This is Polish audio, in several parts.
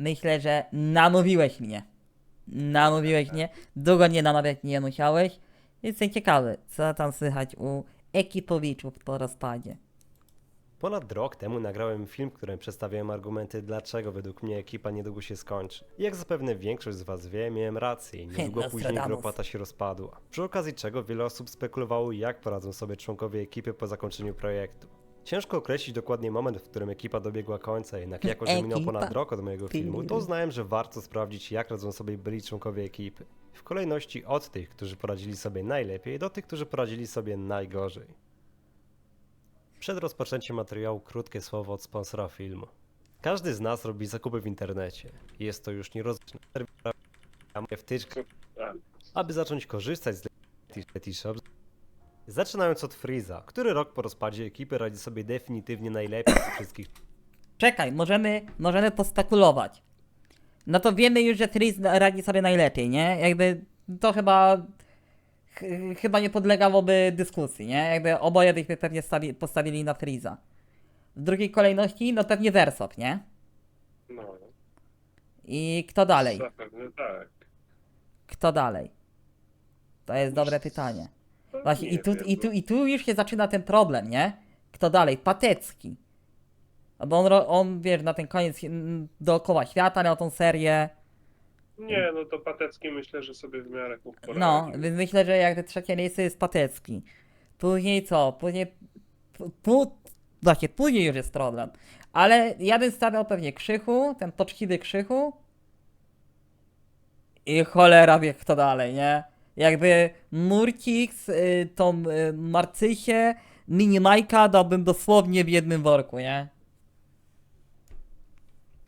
myślę, że namówiłeś mnie. Namówiłeś mnie. Długo nie namawiać nie musiałeś. Jestem ciekawy, co tam słychać u ekipowiczów po rozpadzie. Ponad rok temu nagrałem film, w którym przedstawiałem argumenty, dlaczego według mnie ekipa niedługo się skończy. I jak zapewne większość z Was wie, miałem rację i niedługo później Nostradamus. grupa ta się rozpadła. Przy okazji czego wiele osób spekulowało, jak poradzą sobie członkowie ekipy po zakończeniu projektu. Ciężko określić dokładnie moment, w którym ekipa dobiegła końca, jednak jako, że minął ponad rok od mojego filmu, to uznałem, że warto sprawdzić, jak radzą sobie byli członkowie ekipy. W kolejności od tych, którzy poradzili sobie najlepiej, do tych, którzy poradzili sobie najgorzej. Przed rozpoczęciem materiału krótkie słowo od sponsora filmu. Każdy z nas robi zakupy w internecie. Jest to już nierozliczne wtyczka, aby zacząć korzystać z Shop. Zaczynając od Freeza, który rok po rozpadzie ekipy radzi sobie definitywnie najlepiej z wszystkich Czekaj, możemy, możemy pospekulować. No to wiemy już, że Tris radzi sobie najlepiej, nie? Jakby to chyba ch chyba nie podlegałoby dyskusji, nie? Jakby oboje byśmy pewnie stawi postawili na Friza. W drugiej kolejności, no pewnie Versop, nie? No, I kto dalej? zapewne tak. Kto dalej? To jest dobre pytanie. Właśnie nie i tu, i, tu, no. i tu już się zaczyna ten problem, nie? Kto dalej? Patecki. Bo on, ro- on wiesz, na ten koniec mm, dookoła świata miał tą serię. Nie, no to Patecki myślę, że sobie w miarę mógł poradzić. No, więc myślę, że jak te trzecie miejsce jest Patecki. Później co? Później. pu- Pu, właśnie, później już jest problem. Ale ja bym stawiał pewnie Krzychu, ten poczciwy Krzychu. I cholera wie kto dalej, nie? Jakby Murcix, y, tą y, Minimajka dałbym dosłownie w jednym worku, nie?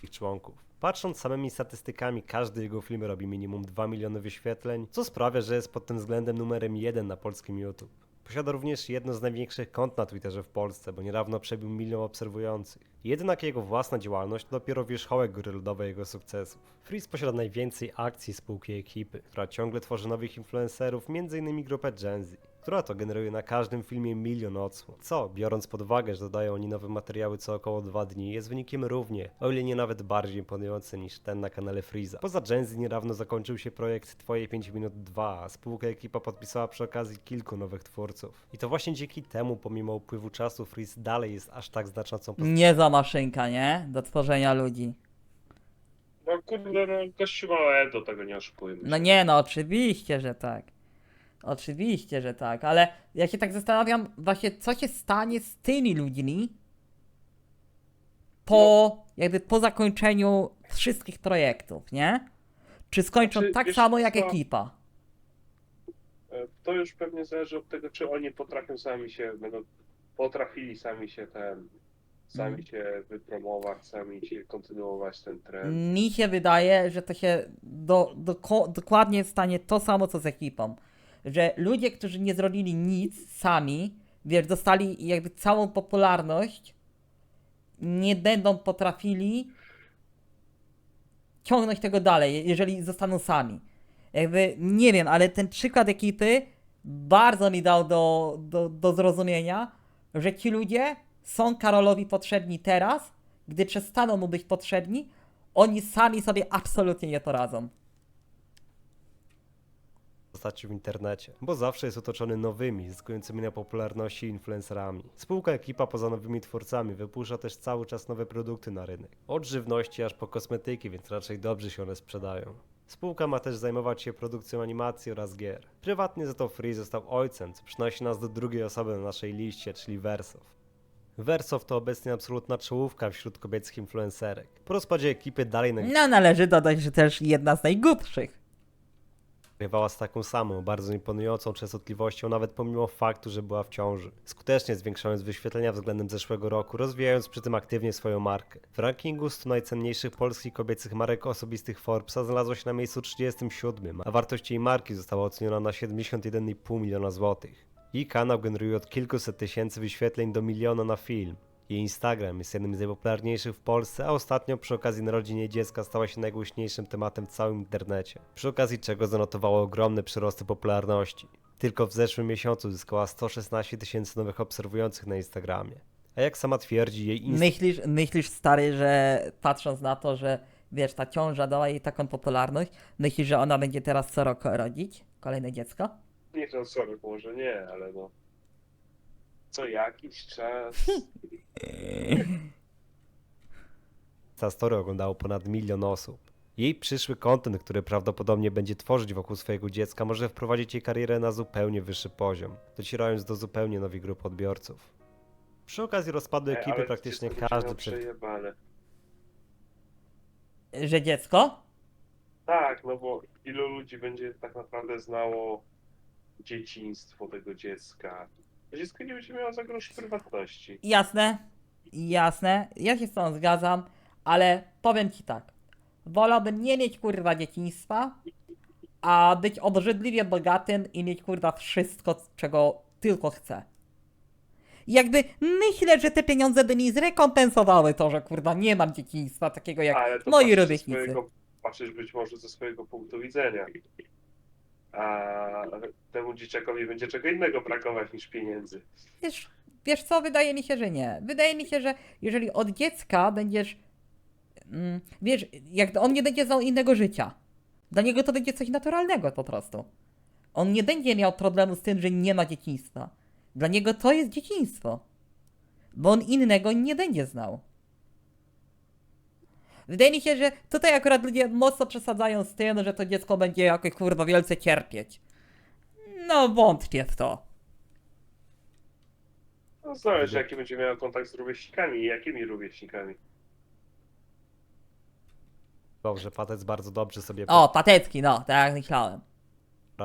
ich członków. Patrząc samymi statystykami, każdy jego film robi minimum 2 miliony wyświetleń, co sprawia, że jest pod tym względem numerem 1 na polskim YouTube. Posiada również jedno z największych kont na Twitterze w Polsce, bo niedawno przebił milion obserwujących. Jednak jego własna działalność to dopiero wierzchołek góry lodowej jego sukcesów. Freeze posiada najwięcej akcji spółki ekipy, która ciągle tworzy nowych influencerów, m.in. grupę Gen Z, która to generuje na każdym filmie milion odsłon. Co, biorąc pod uwagę, że dodają oni nowe materiały co około dwa dni, jest wynikiem równie, o ile nie nawet bardziej imponujący niż ten na kanale Freeza. Poza Gen Z niedawno zakończył się projekt Twoje 5 minut 2, a spółka ekipa podpisała przy okazji kilku nowych twórców. I to właśnie dzięki temu, pomimo upływu czasu, Freeze dalej jest aż tak znaczącą postacią. Nie za maszynka, nie? Do tworzenia ludzi. No kurde, no gościu małe do tego nie oszukujmy. No nie, no oczywiście, że tak. Oczywiście, że tak, ale ja się tak zastanawiam właśnie, co się stanie z tymi ludźmi po, jakby po zakończeniu wszystkich projektów, nie? Czy skończą Znaczy, tak wiesz samo jak co? ekipa? E, To już pewnie zależy od tego, czy oni potrafią sami się, będą potrafili sami się ten, sami Mhm. się wypromować, sami się kontynuować ten trend. Mi się wydaje, że to się do, do, dokładnie stanie to samo co z ekipą. Że ludzie, którzy nie zrobili nic sami, wiesz, dostali jakby całą popularność, nie będą potrafili ciągnąć tego dalej, jeżeli zostaną sami. Jakby nie wiem, ale ten przykład ekipy bardzo mi dał do, do, do zrozumienia, że ci ludzie są Karolowi potrzebni teraz, gdy przestaną mu być potrzebni, oni sami sobie absolutnie nie poradzą. Postaci w internecie, bo zawsze jest otoczony nowymi, zyskującymi na popularności influencerami. Spółka ekipa poza nowymi twórcami wypuszcza też cały czas nowe produkty na rynek. Od żywności aż po kosmetyki, więc raczej dobrze się one sprzedają. Spółka ma też zajmować się produkcją animacji oraz gier. Prywatnie za to Free został ojcem, co przynosi nas do drugiej osoby na naszej liście, czyli Versof. Versof to obecnie absolutna czołówka wśród kobiecych influencerek. Po rozpadzie ekipy dalej No należy dodać, że też jedna z najgłupszych. Nagrywała z taką samą, bardzo imponującą częstotliwością, nawet pomimo faktu, że była w ciąży. Skutecznie zwiększając wyświetlenia względem zeszłego roku, rozwijając przy tym aktywnie swoją markę. W rankingu 100 najcenniejszych polskich kobiecych marek osobistych Forbesa znalazła się na miejscu 37, a wartość jej marki została oceniona na 71,5 miliona złotych. Jej kanał generuje od kilkuset tysięcy wyświetleń do miliona na film. Jej Instagram jest jednym z najpopularniejszych w Polsce, a ostatnio przy okazji narodzin jej dziecka stała się najgłośniejszym tematem w całym internecie. Przy okazji czego zanotowało ogromne przyrosty popularności. Tylko w zeszłym miesiącu zyskała 116 tysięcy nowych obserwujących na Instagramie. A jak sama twierdzi, jej Instagram Myślisz, myślisz stary, że patrząc na to, że wiesz, ta ciąża dała jej taką popularność. Myślisz, że ona będzie teraz co roku rodzić kolejne dziecko? Nie to sorry, może nie, ale no. Co jakiś czas. Ta story oglądało ponad milion osób. Jej przyszły content, który prawdopodobnie będzie tworzyć wokół swojego dziecka, może wprowadzić jej karierę na zupełnie wyższy poziom, docierając do zupełnie nowej grupy odbiorców. Przy okazji rozpadu Ej, ekipy ale praktycznie przecież to każdy przejebane. Że dziecko? Tak, no bo ilu ludzi będzie tak naprawdę znało dzieciństwo tego dziecka. Dziecko nie będzie miało za grosz prywatności. Jasne, jasne, ja się z tą zgadzam, ale powiem ci tak. Wolałbym nie mieć kurwa dzieciństwa, a być obrzydliwie bogatym i mieć kurwa wszystko, czego tylko chcę. Jakby myślę, że te pieniądze by mi zrekompensowały to, że kurwa nie mam dzieciństwa takiego jak Ale to moi patrzysz ze rówieśnicy. swojego- Patrzysz być może ze swojego punktu widzenia. A temu dzieciakowi będzie czego innego brakować niż pieniędzy. Wiesz, wiesz co, wydaje mi się, że nie. Wydaje mi się, że jeżeli od dziecka będziesz. Mm, wiesz, jak on nie będzie znał innego życia. Dla niego to będzie coś naturalnego po prostu. On nie będzie miał problemu z tym, że nie ma dzieciństwa. Dla niego to jest dzieciństwo. Bo on innego nie będzie znał. Wydaje mi się, że tutaj akurat ludzie mocno przesadzają z tym, że to dziecko będzie jakoś kurwa wielce cierpieć. No wątpię w to. No zależy jaki będzie miał kontakt z rówieśnikami i jakimi rówieśnikami. że Patec bardzo dobrze sobie O, Patecki, no, tak jak myślałem.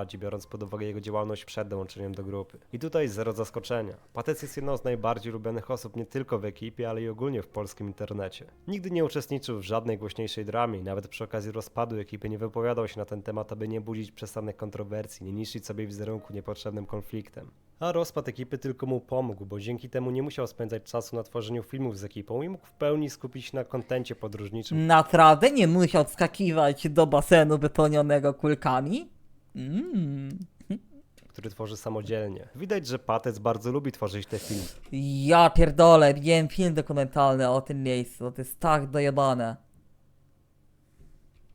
Biorąc pod uwagę jego działalność przed dołączeniem do grupy. I tutaj zero zaskoczenia. Patec jest jedną z najbardziej lubianych osób nie tylko w ekipie, ale i ogólnie w polskim internecie. Nigdy nie uczestniczył w żadnej głośniejszej dramie nawet przy okazji rozpadu ekipy nie wypowiadał się na ten temat, aby nie budzić przesadnych kontrowersji, nie niszczyć sobie wizerunku niepotrzebnym konfliktem. A rozpad ekipy tylko mu pomógł, bo dzięki temu nie musiał spędzać czasu na tworzeniu filmów z ekipą i mógł w pełni skupić się na kontencie podróżniczym, Naprawdę nie musiał skakiwać do basenu wypełnionego kulkami? Mm. który tworzy samodzielnie. Widać, że Patec bardzo lubi tworzyć te filmy. Ja pierdolę, widziałem film dokumentalny o tym miejscu, to jest tak dojebane.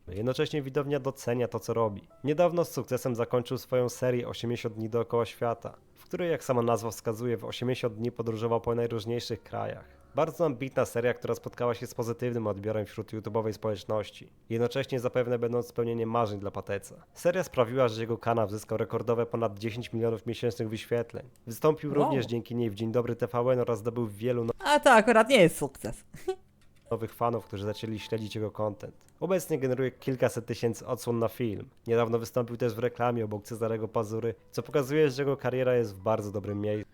Jednocześnie widownia docenia to, co robi. Niedawno z sukcesem zakończył swoją serię 80 dni dookoła świata, w której, jak sama nazwa wskazuje, w 80 dni podróżował po najróżniejszych krajach. Bardzo ambitna seria, która spotkała się z pozytywnym odbiorem wśród YouTube'owej społeczności, jednocześnie zapewne będąc spełnieniem marzeń dla Pateca. Seria sprawiła, że jego kanał zyskał rekordowe ponad 10 milionów miesięcznych wyświetleń. Wystąpił Wow. również dzięki niej w Dzień Dobry TVN oraz zdobył wielu A to akurat nie jest sukces. nowych fanów, którzy zaczęli śledzić jego content. Obecnie generuje kilkaset tysięcy odsłon na film. Niedawno wystąpił też w reklamie obok Cezarego Pazury, co pokazuje, że jego kariera jest w bardzo dobrym miejscu.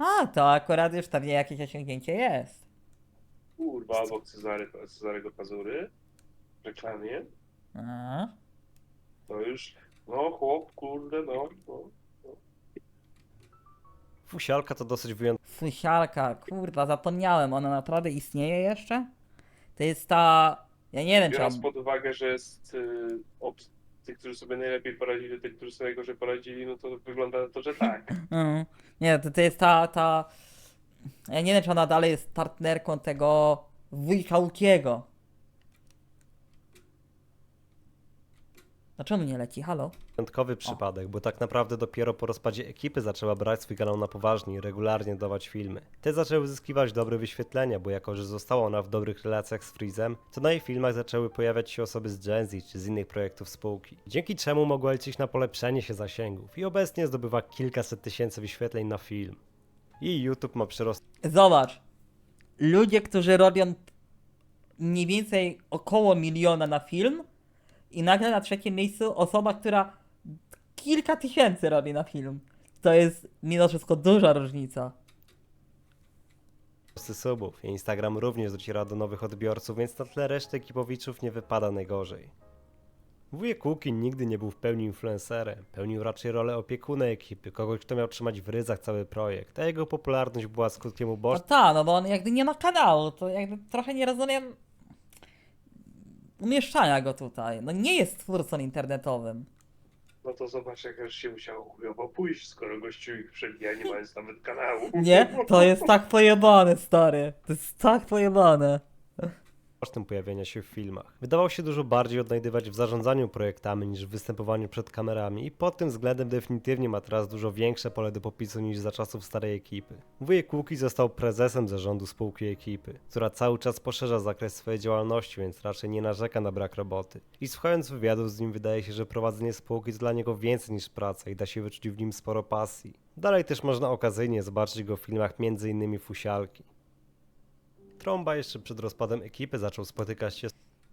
A, to akurat już pewnie jakieś osiągnięcie jest. Kurwa, obok Cezary, Cezarego Pazury w reklamie. A. To już, no chłop, kurde, no. no. Fusialka to dosyć wyjątkowy Fusialka, kurwa, zapomniałem, ona naprawdę istnieje jeszcze? To jest ta... Ja nie wiem, czy Biorąc on... pod uwagę, że jest y, od tych, którzy sobie najlepiej poradzili, tych, którzy sobie najgorzej poradzili, no to wygląda na to, że tak. Mhm. Nie, to, to jest ta, ta... Ja nie wiem, czy ona dalej jest partnerką tego wujka Łukiego. A czemu nie leci? Halo? wyjątkowy przypadek, bo tak naprawdę dopiero po rozpadzie ekipy zaczęła brać swój kanał na poważnie i regularnie dawać filmy. Te zaczęły uzyskiwać dobre wyświetlenia, bo jako, że została ona w dobrych relacjach z Freezem, to na jej filmach zaczęły pojawiać się osoby z Gen Z czy z innych projektów spółki. Dzięki czemu mogła liczyć na polepszenie się zasięgów i obecnie zdobywa kilkaset tysięcy wyświetleń na film. Jej YouTube ma przyrost Zobacz. Ludzie, którzy robią mniej więcej około miliona na film i nagle na trzecim miejscu osoba, która kilka tysięcy robi na film. To jest mimo wszystko duża różnica. subów. Instagram również dociera do nowych odbiorców, więc na tle reszty ekipowiczów nie wypada najgorzej. Wujek Kukin nigdy nie był w pełni influencerem, pełnił raczej rolę opiekuna ekipy, kogoś kto miał trzymać w ryzach cały projekt, a jego popularność była skutkiem No ubocznym tak, no bo on jakby nie ma kanału, to jakby trochę nie rozumiem umieszczania go tutaj. No nie jest twórcą internetowym. No to zobacz, jak już się musiało chujowo pójść, skoro gościu ich przebija, nie mając nawet kanału. Nie? To jest tak pojebane, stary. To jest tak pojebane. Kosztem pojawienia się w filmach. Wydawał się dużo bardziej odnajdywać w zarządzaniu projektami niż w występowaniu przed kamerami i pod tym względem definitywnie ma teraz dużo większe pole do popisu niż za czasów starej ekipy. Wujek Łuki został prezesem zarządu spółki ekipy, która cały czas poszerza zakres swojej działalności, więc raczej nie narzeka na brak roboty. I słuchając wywiadów z nim wydaje się, że prowadzenie spółki jest dla niego więcej niż praca i da się wyczuć w nim sporo pasji. Dalej też można okazyjnie zobaczyć go w filmach m.in. Fusialki. Tromba jeszcze przed rozpadem ekipy zaczął spotykać się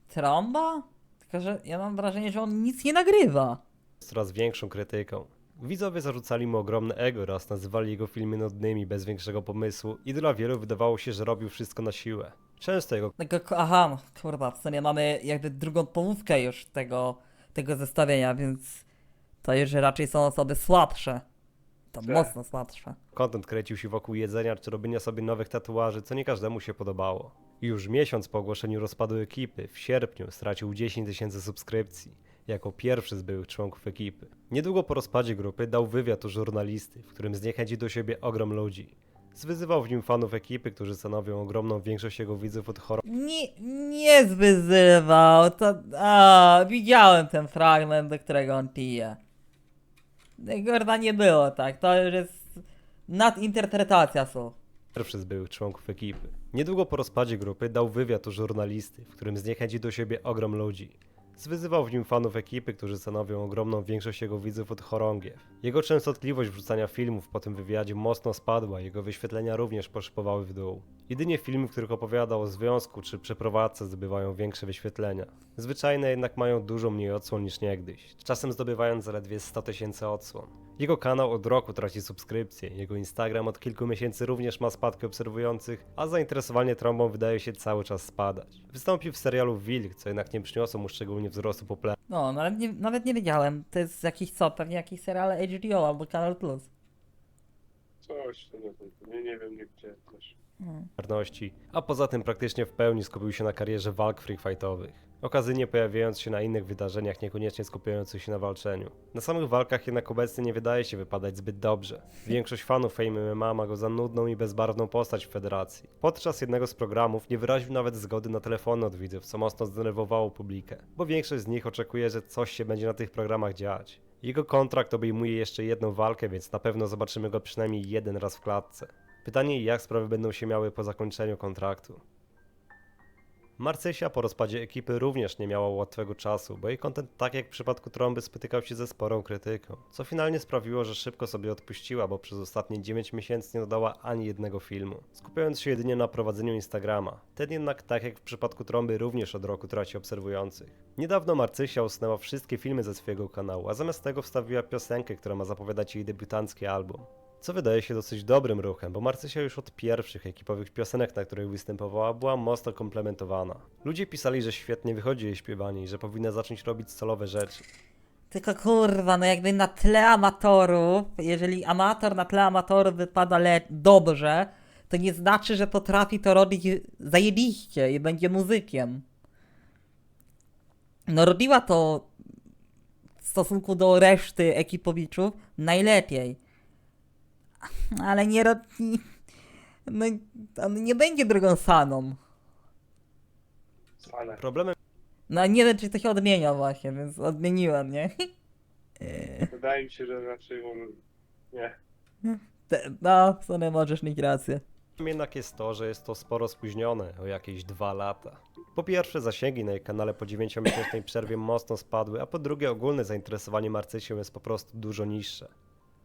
Tromba? Tylko, że ja mam wrażenie, że on nic nie nagrywa. z coraz większą krytyką. Widzowie zarzucali mu ogromne ego oraz nazywali jego filmy nudnymi, bez większego pomysłu i dla wielu wydawało się, że robił wszystko na siłę. Często jego Tego, aha, kurwa, w sumie mamy jakby drugą połówkę już tego, tego zestawienia, więc to już raczej są osoby słabsze. To Tak. mocno słabsze. content kręcił się wokół jedzenia czy robienia sobie nowych tatuaży, co nie każdemu się podobało. Już miesiąc po ogłoszeniu rozpadu ekipy, w sierpniu stracił 10 tysięcy subskrypcji, jako pierwszy z byłych członków ekipy. Niedługo po rozpadzie grupy dał wywiad u żurnalisty, w którym zniechęcił do siebie ogrom ludzi. Zwyzywał w nim fanów ekipy, którzy stanowią ogromną większość jego widzów od horror Nie, nie zwyzywał, to... A, widziałem ten fragment, do którego on pije. Gorda nie było tak, to już jest nadinterpretacja słów. pierwszy z byłych członków ekipy. Niedługo po rozpadzie grupy dał wywiad u żurnalisty, w którym zniechęcił do siebie ogrom ludzi. Zwyzywał w nim fanów ekipy, którzy stanowią ogromną większość jego widzów od chorągiew. Jego częstotliwość wrzucania filmów po tym wywiadzie mocno spadła, jego wyświetlenia również poszybowały w dół. Jedynie filmy, w których opowiadał o związku czy przeprowadzce zdobywają większe wyświetlenia. Zwyczajne jednak mają dużo mniej odsłon niż niegdyś, czasem zdobywając zaledwie 100 tysięcy odsłon. Jego kanał od roku traci subskrypcje, jego Instagram od kilku miesięcy również ma spadki obserwujących, a zainteresowanie trąbą wydaje się cały czas spadać. Wystąpił w serialu Wilk, co jednak nie przyniosło mu szczególnie wzrostu popularności. No, nawet nie, nawet nie wiedziałem. To jest jakiś co, pewnie jakiś serial HBO albo Kanal Plus. Coś, to nie, wiem, nie, nie wiem, też. Hmm. a poza tym praktycznie w pełni skupił się na karierze walk free fightowych. Okazyjnie pojawiając się na innych wydarzeniach, niekoniecznie skupiających się na walczeniu. Na samych walkach jednak obecnie nie wydaje się wypadać zbyt dobrze. Większość fanów Fame MMA ma go za nudną i bezbarwną postać w federacji. Podczas jednego z programów nie wyraził nawet zgody na telefony od widzów, co mocno zdenerwowało publikę, bo większość z nich oczekuje, że coś się będzie na tych programach dziać. Jego kontrakt obejmuje jeszcze jedną walkę, więc na pewno zobaczymy go przynajmniej jeden raz w klatce. Pytanie, jak sprawy będą się miały po zakończeniu kontraktu. Marcysia po rozpadzie ekipy również nie miała łatwego czasu, bo jej content, tak jak w przypadku Trąby, spotykał się ze sporą krytyką, co finalnie sprawiło, że szybko sobie odpuściła, bo przez ostatnie 9 miesięcy nie dodała ani jednego filmu, skupiając się jedynie na prowadzeniu Instagrama. Ten jednak, tak jak w przypadku Trąby, również od roku traci obserwujących. Niedawno Marcysia usunęła wszystkie filmy ze swojego kanału, a zamiast tego wstawiła piosenkę, która ma zapowiadać jej debiutancki album. Co wydaje się dosyć dobrym ruchem, bo Marcysia już od pierwszych ekipowych piosenek, na których występowała, była mocno komplementowana. Ludzie pisali, że świetnie wychodzi jej śpiewanie i że powinna zacząć robić solowe rzeczy. Tylko kurwa, no jakby na tle amatorów, jeżeli amator na tle amatorów wypada le- dobrze, to nie znaczy, że potrafi to robić zajebiście i będzie muzykiem. No robiła to w stosunku do reszty ekipowiczów najlepiej. Ale nie robi... No, on nie będzie drugą saną. Ale Problemem No nie wiem, czy to się odmienia właśnie, więc odmieniłem, nie? wydaje mi się, że raczej on... Nie. Te- No, w sumie możesz mieć rację. jednak jest to, że jest to sporo spóźnione, o jakieś dwa lata. Po pierwsze zasięgi na jej kanale po 9-miesięcznej przerwie mocno spadły, a po drugie ogólne zainteresowanie Marcysią jest po prostu dużo niższe.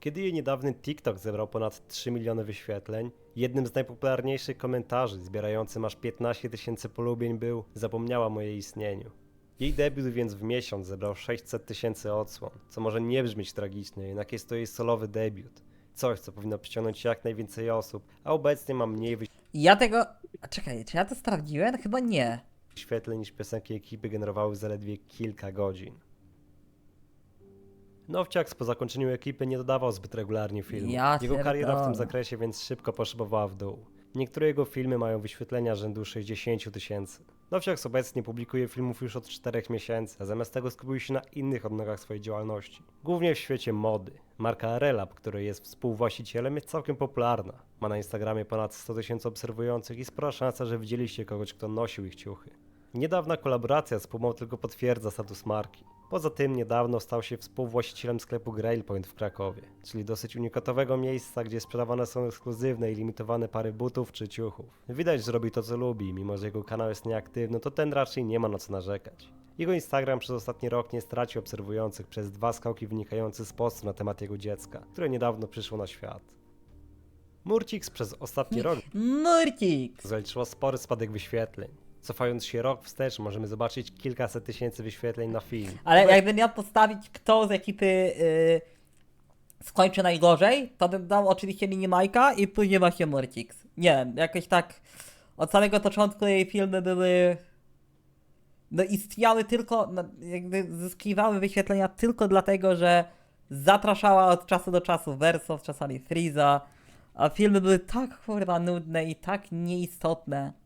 Kiedy jej niedawny TikTok zebrał ponad 3 miliony wyświetleń, jednym z najpopularniejszych komentarzy zbierającym aż 15 tysięcy polubień był Zapomniała o jej istnieniu. Jej debiut więc w miesiąc zebrał 600 tysięcy odsłon, co może nie brzmieć tragicznie, jednak jest to jej solowy debiut. Coś, co powinno przyciągnąć jak najwięcej osób, a obecnie ma mniej Ja tego. Czekaj, czy ja to sprawdziłem? Chyba nie. wyświetleń niż piosenki ekipy generowały zaledwie kilka godzin. Nowciak po zakończeniu ekipy nie dodawał zbyt regularnie filmów. Ja jego kariera w tym zakresie więc szybko poszybowała w dół. Niektóre jego filmy mają wyświetlenia rzędu 60 tysięcy. Nowciak obecnie publikuje filmów już od 4 miesięcy, a zamiast tego skupił się na innych odnogach swojej działalności. Głównie w świecie mody. Marka Arelab, której jest współwłaścicielem, jest całkiem popularna. Ma na Instagramie ponad 100 tysięcy obserwujących i spora szansa, że widzieliście kogoś, kto nosił ich ciuchy. Niedawna kolaboracja z Pumą tylko potwierdza status marki. Poza tym niedawno stał się współwłaścicielem sklepu Grailpoint w Krakowie, czyli dosyć unikatowego miejsca, gdzie sprzedawane są ekskluzywne i limitowane pary butów czy ciuchów. Widać, że robi to co lubi, mimo że jego kanał jest nieaktywny, to ten raczej nie ma na co narzekać. Jego Instagram przez ostatni rok nie stracił obserwujących przez dwa skałki wynikające z postu na temat jego dziecka, które niedawno przyszło na świat. Murcix przez ostatni rok Murcik! zaliczyła spory spadek wyświetleń. Cofając się rok wstecz, możemy zobaczyć kilkaset tysięcy wyświetleń na film. Ale jakbym miał postawić, kto z ekipy yy, skończy najgorzej, to bym dał oczywiście Minimajka i później właśnie Murcix. Nie wiem, jakoś tak od samego początku jej filmy były... No istniały tylko, no, jakby zyskiwały wyświetlenia tylko dlatego, że zapraszała od czasu do czasu Verso, czasami Freeza, a filmy były tak kurwa nudne i tak nieistotne.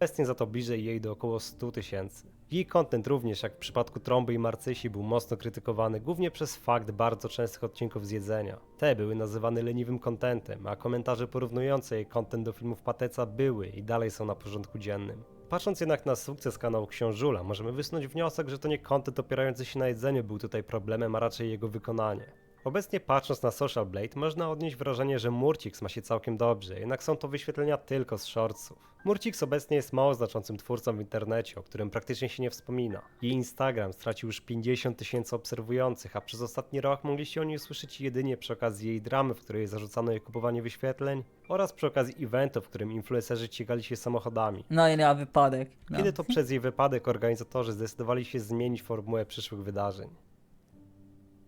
Obecnie za to bliżej jej do około 100 tysięcy. Jej content również, jak w przypadku Tromby i Marcysi, był mocno krytykowany, głównie przez fakt bardzo częstych odcinków z jedzenia. Te były nazywane leniwym contentem, a komentarze porównujące jej content do filmów Pateca były i dalej są na porządku dziennym. Patrząc jednak na sukces kanału Książula, możemy wysnuć wniosek, że to nie content opierający się na jedzeniu był tutaj problemem, a raczej jego wykonanie. Obecnie patrząc na Social Blade, można odnieść wrażenie, że Murcix ma się całkiem dobrze, jednak są to wyświetlenia tylko z shortsów. Murcix obecnie jest mało znaczącym twórcą w internecie, o którym praktycznie się nie wspomina. Jej Instagram stracił już 50 tysięcy obserwujących, a przez ostatni rok mogliście o niej usłyszeć jedynie przy okazji jej dramy, w której zarzucano jej kupowanie wyświetleń, oraz przy okazji eventu, w którym influencerzy ścigali się samochodami. No i na wypadek. No. Kiedy to przez jej wypadek organizatorzy zdecydowali się zmienić formułę przyszłych wydarzeń.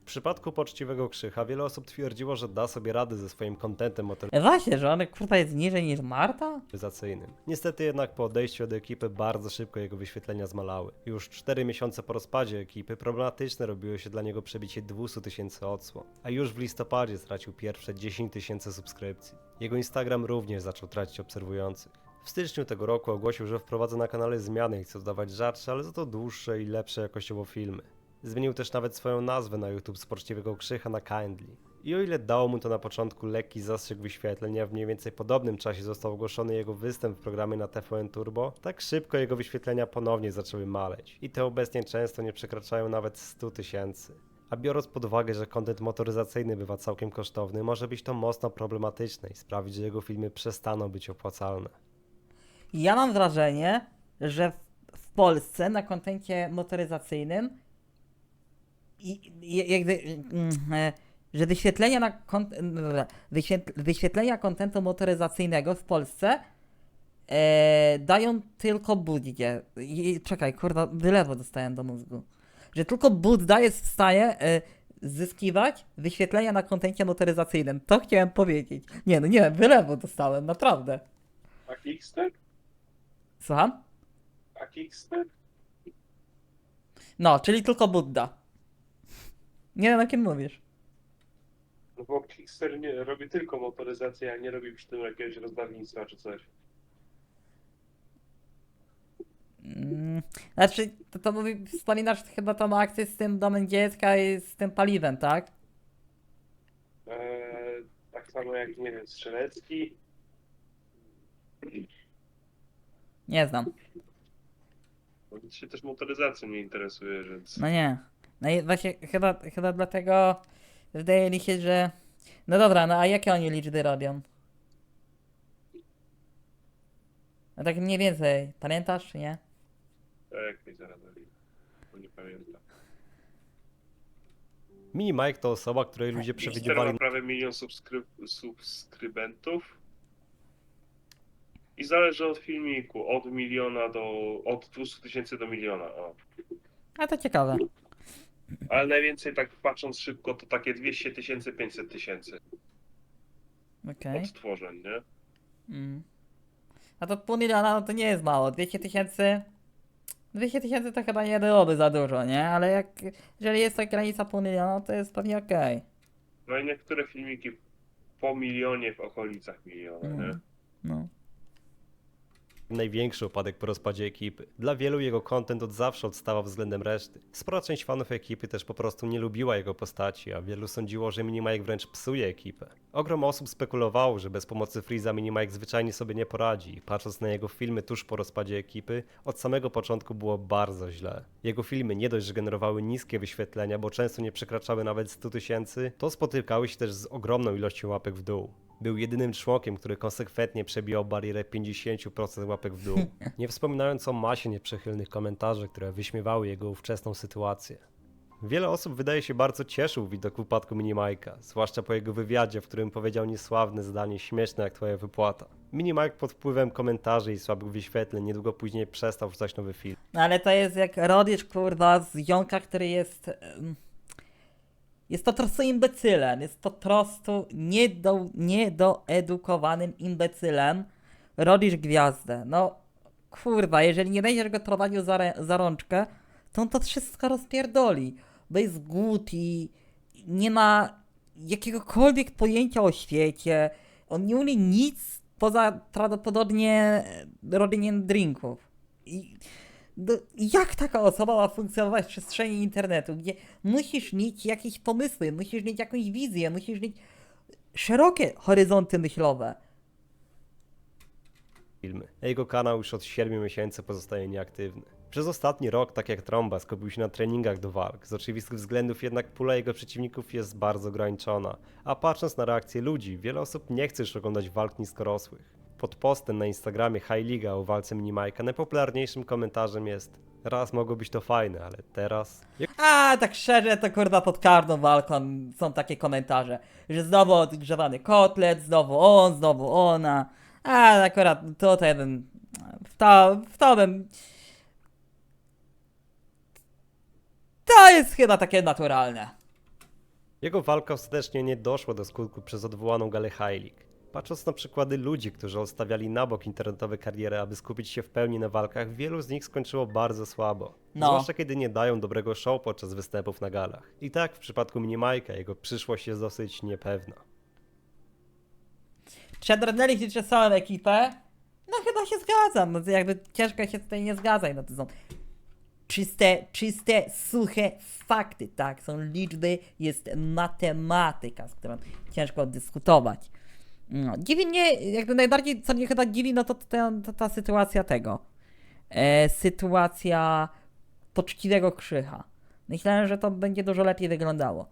W przypadku poczciwego Krzycha wiele osób twierdziło, że da sobie radę ze swoim kontentem E, Właśnie, że on kurwa jest niżej niż Marta? motoryzacyjnym. Niestety jednak po odejściu od ekipy bardzo szybko jego wyświetlenia zmalały. Już 4 miesiące po rozpadzie ekipy problematyczne robiło się dla niego przebicie 200 tysięcy odsłon, a już w listopadzie stracił pierwsze 10 tysięcy subskrypcji. Jego Instagram również zaczął tracić obserwujących. W styczniu tego roku ogłosił, że wprowadza na kanale zmiany i chce dodawać rzadsze, ale za to dłuższe i lepsze jakościowo filmy. Zmienił też nawet swoją nazwę na YouTube z poczciwego Krzycha na Kindly. I o ile dało mu to na początku lekki zastrzyk wyświetleń, a w mniej więcej podobnym czasie został ogłoszony jego występ w programie na TVN Turbo, tak szybko jego wyświetlenia ponownie zaczęły maleć. I te obecnie często nie przekraczają nawet 100 tysięcy. A biorąc pod uwagę, że kontent motoryzacyjny bywa całkiem kosztowny, może być to mocno problematyczne i sprawić, że jego filmy przestaną być opłacalne. Ja mam wrażenie, że w Polsce na kontencie motoryzacyjnym i, i jakby, mm, e, że wyświetlenia na kont- dobra, wyświetl- wyświetlenia kontentu motoryzacyjnego w Polsce e, dają tylko budzie. I, czekaj, kurwa, wylewo dostałem do mózgu. Że tylko Budda jest w stanie e, zyskiwać wyświetlenia na kontencie motoryzacyjnym. To chciałem powiedzieć. Nie, no nie, wylewo dostałem, naprawdę. A Kickster? Słucham? A Kickster? No, czyli tylko Budda. Nie wiem, o kim mówisz. No bo Kickster nie robi tylko motoryzację, a nie robi przy tym jakiegoś rozdawnictwa czy coś. Mm, Znaczy, to, to mówi, wspominasz chyba tą akcję z tym domem dziecka i z tym paliwem, tak? Eee, tak samo jak, nie wiem, Strzelecki. Nie znam. Bo nic się też motoryzacją nie interesuje, więc... No nie. No i właśnie chyba, chyba dlatego wydaje mi się, że... No dobra, no a jakie oni liczby robią? No tak mniej więcej. Pamiętasz, czy nie? Tak, nie zaraz. Bo nie pamiętam. Mini Mike to osoba, której ludzie Kickster przewidywali prawie milion subskryb subskrybentów. I zależy od filmiku, od miliona do... od 200 tysięcy do miliona, o. A to ciekawe. Ale najwięcej tak patrząc szybko to takie 200 tysięcy, 500 tysięcy Okej. odtworzeń, nie? Mm. A to pół miliona, no to nie jest mało. 200 tysięcy... 200 tysięcy to chyba nie byłoby za dużo, nie? Ale jak... Jeżeli jest to granica pół miliona, to jest pewnie okej. No i niektóre filmiki po milionie w okolicach miliona, nie? Mm. No. Największy upadek po rozpadzie ekipy. Dla wielu jego content od zawsze odstawał względem reszty. Spora część fanów ekipy też po prostu nie lubiła jego postaci, a wielu sądziło, że Minimike wręcz psuje ekipę. Ogrom osób spekulowało, że bez pomocy Freeza Minimike zwyczajnie sobie nie poradzi patrząc na jego filmy tuż po rozpadzie ekipy, od samego początku było bardzo źle. Jego filmy nie dość, że generowały niskie wyświetlenia, bo często nie przekraczały nawet 100 tysięcy, to spotykały się też z ogromną ilością łapek w dół. Był jedynym członkiem, który konsekwentnie przebijał barierę 50% łapek w dół. Nie wspominając o masie nieprzychylnych komentarzy, które wyśmiewały jego ówczesną sytuację. Wiele osób wydaje się bardzo cieszył widok upadku Minimajka, zwłaszcza po jego wywiadzie, w którym powiedział niesławne zdanie śmieszne jak twoja wypłata. Minimajk pod wpływem komentarzy i słabych wyświetleń niedługo później przestał wrzucać nowy film. No ale to jest jak Rodisz, kurwa, z Jąka, który jest... Jest to prostu imbecylem, jest po prostu niedo, niedoedukowanym imbecylem. Rodisz gwiazdę. No, kurwa, jeżeli nie będziesz go prowadził za, za rączkę, to on to wszystko rozpierdoli. Bo jest głód i nie ma jakiegokolwiek pojęcia o świecie. On nie umie nic poza prawdopodobnie e, robieniem drinków. I no, jak taka osoba ma funkcjonować w przestrzeni internetu, gdzie musisz mieć jakieś pomysły, musisz mieć jakąś wizję, musisz mieć szerokie horyzonty myślowe. filmy. Jego kanał już od 7 miesięcy pozostaje nieaktywny. Przez ostatni rok, tak jak Tromba, skupił się na treningach do walk. Z oczywistych względów jednak pula jego przeciwników jest bardzo ograniczona. A patrząc na reakcje ludzi, wiele osób nie chce już oglądać walk niskorosłych. Pod postem na Instagramie High Liga o walce Minimajka najpopularniejszym komentarzem jest Raz mogło być to fajne, ale teraz... A, tak szczerze, to kurwa pod każdą walką są takie komentarze, że znowu odgrzewany kotlet, znowu on, znowu ona. A, akurat tutaj bym, w to, w to bym... To jest chyba takie naturalne. Jego walka ostatecznie nie doszła do skutku przez odwołaną galę League. Patrząc na przykłady ludzi, którzy odstawiali na bok internetowe kariery, aby skupić się w pełni na walkach, wielu z nich skończyło bardzo słabo. No. Zwłaszcza kiedy nie dają dobrego show podczas występów na galach. I tak w przypadku Minimajka jego przyszłość jest dosyć niepewna. Przedrnęli się przez całą ekipę? No chyba się zgadzam, no jakby ciężko się tutaj nie zgadzać, no to są czyste, czyste, suche fakty, tak, są liczby, jest matematyka, z którą ciężko dyskutować. No, dziwi mnie, jakby najbardziej, co mnie chyba dziwi, no to, to, to ta sytuacja tego, e, sytuacja poczciwego krzycha. Myślałem, że to będzie dużo lepiej wyglądało.